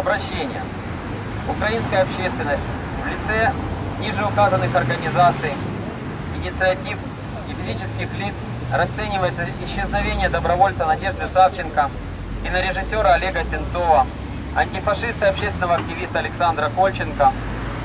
обращение. Украинская общественность в лице ниже указанных организаций, инициатив и физических лиц расценивает исчезновение добровольца Надежды Савченко, кинорежиссера Олега Сенцова, антифашиста и общественного активиста Александра Кольченко,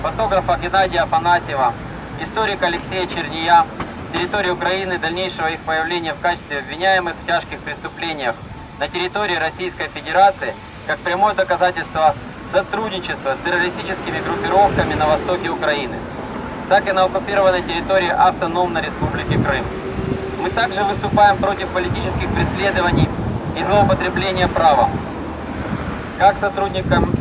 фотографа Геннадия Афанасьева, историка Алексея Черния с территории Украины дальнейшего их появления в качестве обвиняемых в тяжких преступлениях на территории Российской Федерации как прямое доказательство сотрудничества с террористическими группировками на востоке Украины, так и на оккупированной территории Автономной Республики Крым. Мы также выступаем против политических преследований и злоупотребления правом. Как сотрудникам,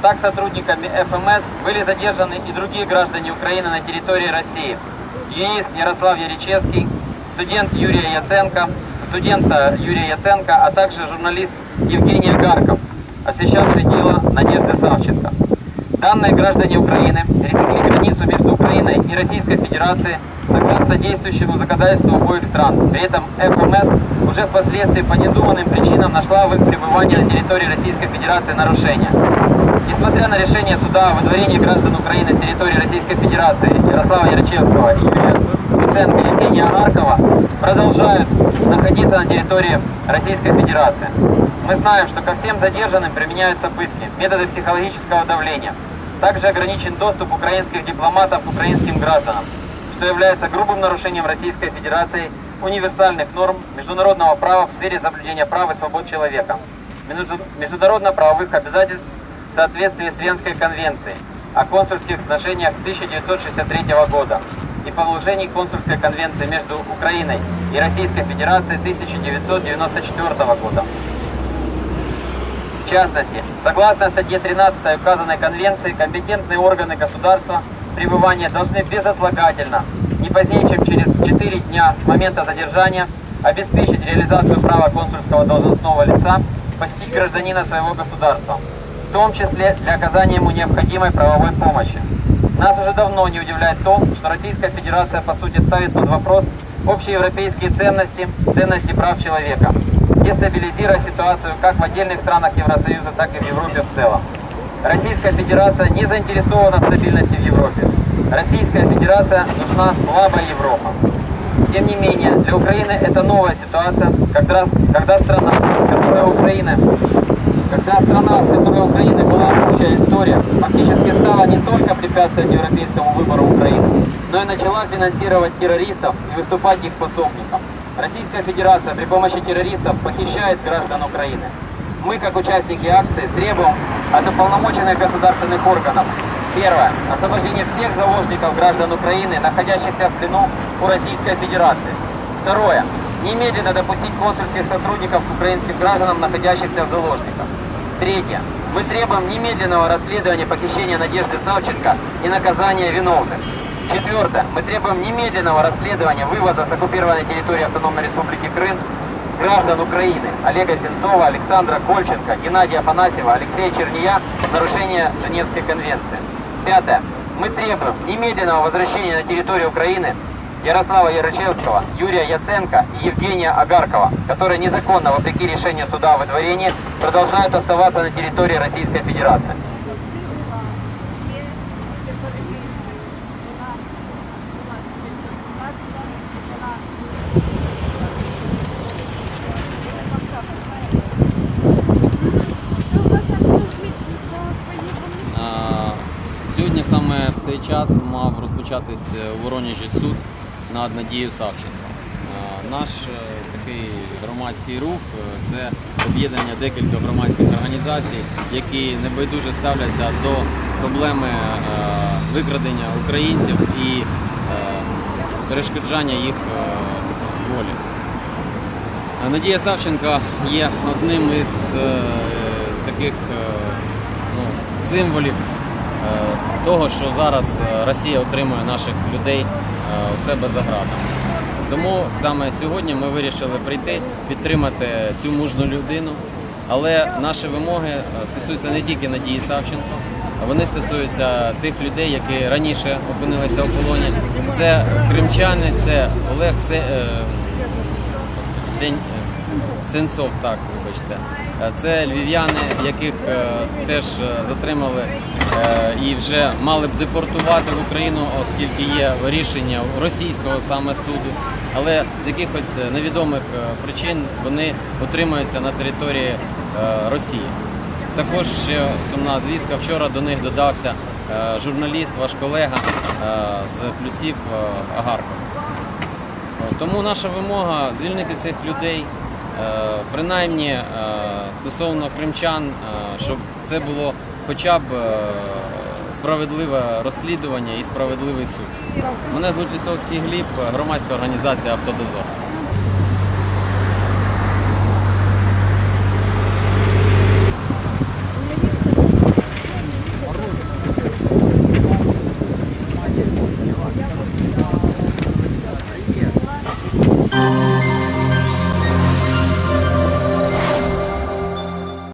так сотрудниками ФМС были задержаны и другие граждане Украины на территории России. Юрист Ярослав Яричевский, студент Юрия Яценко, студента Юрия Яценко, а также журналист Евгений Агарков, освещавший дело Надежды Савченко. Данные граждане Украины пересекли границу между Украиной и Российской Федерацией согласно действующему законодательству обоих стран. При этом ФМС уже впоследствии по недуманным причинам нашла в их пребывании на территории Российской Федерации нарушения. Несмотря на решение суда о выдворении граждан Украины с территории Российской Федерации Ярослава Ярчевского и Юрия Луценко Евгения Агаркова продолжают находиться на территории Российской Федерации. Мы знаем, что ко всем задержанным применяются пытки, методы психологического давления. Также ограничен доступ украинских дипломатов к украинским гражданам, что является грубым нарушением Российской Федерации универсальных норм международного права в сфере соблюдения прав и свобод человека, между- международно-правовых обязательств в соответствии с Венской конвенцией о консульских отношениях 1963 года и положений консульской конвенции между Украиной и Российской Федерацией 1994 года. Частности, согласно статье 13 указанной конвенции, компетентные органы государства пребывания должны безотлагательно, не позднее, чем через 4 дня с момента задержания, обеспечить реализацию права консульского должностного лица посетить гражданина своего государства, в том числе для оказания ему необходимой правовой помощи. Нас уже давно не удивляет то, что Российская Федерация по сути ставит под вопрос общеевропейские ценности, ценности прав человека, дестабилизируя ситуацию как в отдельных странах Евросоюза, так и в Европе в целом. Российская Федерация не заинтересована в стабильности в Европе. Российская Федерация нужна слабая Европа. Тем не менее, для Украины это новая ситуация, когда, когда страна, с которой Украина когда страна, с которой Украины была общая история, фактически стала не только препятствием европейскому выбору Украины, но и начала финансировать террористов и выступать их пособником. Российская Федерация при помощи террористов похищает граждан Украины. Мы, как участники акции, требуем от уполномоченных государственных органов Первое. Освобождение всех заложников граждан Украины, находящихся в плену у Российской Федерации. Второе. Немедленно допустить консульских сотрудников к украинским гражданам, находящихся в заложниках. Третье. Мы требуем немедленного расследования похищения Надежды Савченко и наказания виновных. Четвертое. Мы требуем немедленного расследования вывоза с оккупированной территории Автономной Республики Крым граждан Украины Олега Сенцова, Александра Кольченко, Геннадия Афанасьева, Алексея Черния в нарушение Женевской конвенции. Пятое. Мы требуем немедленного возвращения на территорию Украины Ярослава Ярычевского, Юрия Яценко и Евгения Агаркова, которые незаконно, вопреки решению суда о выдворении, продолжают оставаться на территории Российской Федерации. Час мав розпочатись е, у Воронежі суд над Надією Савченко. Наш е, такий громадський рух е, це об'єднання декілька громадських організацій, які небайдуже ставляться до проблеми е, викрадення українців і е, перешкоджання їх е, волі. Надія Савченко є одним із е, таких е, ну, символів е, того, що зараз е, Росія отримує наших людей е, у себе за гратами. Тому саме сьогодні ми вирішили прийти, підтримати цю мужну людину. Але наші вимоги е, стосуються не тільки Надії Савченко, а вони стосуються тих людей, які раніше опинилися у полоні. Це кримчани, це Олег е, Сень, Сенцов, так, вибачте. Е, Це львів'яни, яких е, теж е, затримали і вже мали б депортувати в Україну, оскільки є рішення російського саме суду. Але з якихось невідомих причин вони утримуються на території Росії. Також ще сумна звістка. Вчора до них додався журналіст, ваш колега з плюсів Агарков. Тому наша вимога звільнити цих людей, принаймні е, стосовно кримчан, е, щоб це було хоча б е, справедливе розслідування і справедливий суд. Мене звуть Лісовський Гліб, громадська організація Автодозор.